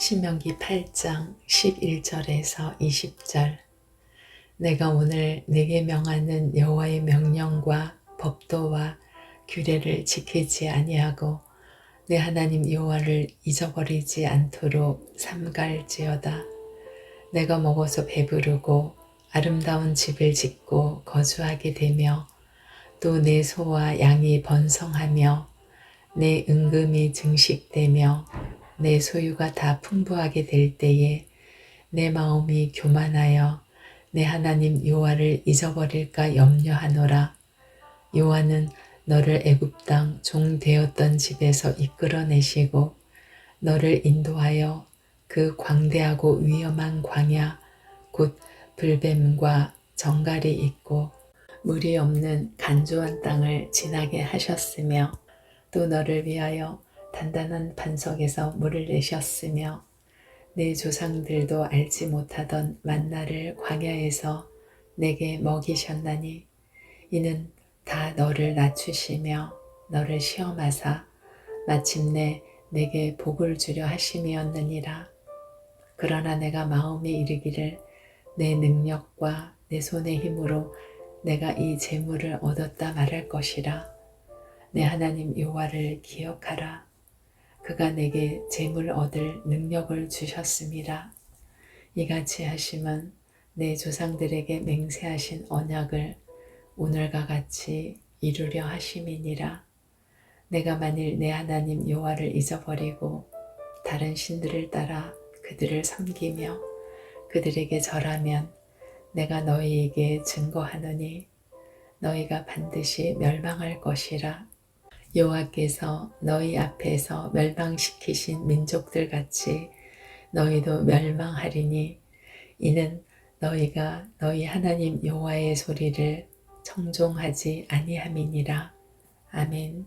신명기 8장 11절에서 20절. 내가 오늘 내게 명하는 여호와의 명령과 법도와 규례를 지키지 아니하고 내 하나님 여호와를 잊어버리지 않도록 삼갈지어다. 내가 먹어서 배부르고 아름다운 집을 짓고 거주하게 되며 또 내 소와 양이 번성하며 내 은금이 증식되며 내 소유가 다 풍부하게 될 때에 내 마음이 교만하여 내 하나님 여호와를 잊어버릴까 염려하노라. 여호와는 너를 애굽 땅 종 되었던 집에서 이끌어내시고 너를 인도하여 그 광대하고 위험한 광야 곧 불뱀과 정갈이 있고 물이 없는 간조한 땅을 지나게 하셨으며 또 너를 위하여 단단한 반석에서 물을 내셨으며 내 조상들도 알지 못하던 만나를 광야에서 내게 먹이셨나니 이는 다 너를 낮추시며 너를 시험하사 마침내 내게 복을 주려 하심이었느니라. 그러나 내가 마음에 이르기를 내 능력과 내 손의 힘으로 내가 이 재물을 얻었다 말할 것이라. 내 하나님 여호와를 기억하라. 그가 내게 재물 얻을 능력을 주셨습니다. 이같이 하심은 내 조상들에게 맹세하신 언약을 오늘과 같이 이루려 하심이니라. 내가 만일 내 하나님 여호와를 잊어버리고 다른 신들을 따라 그들을 섬기며 그들에게 절하면 내가 너희에게 증거하노니 너희가 반드시 멸망할 것이라. 여호와께서 너희 앞에서 멸망시키신 민족들 같이 너희도 멸망하리니 이는 너희가 너희 하나님 여호와의 소리를 청종하지 아니함이니라. 아멘.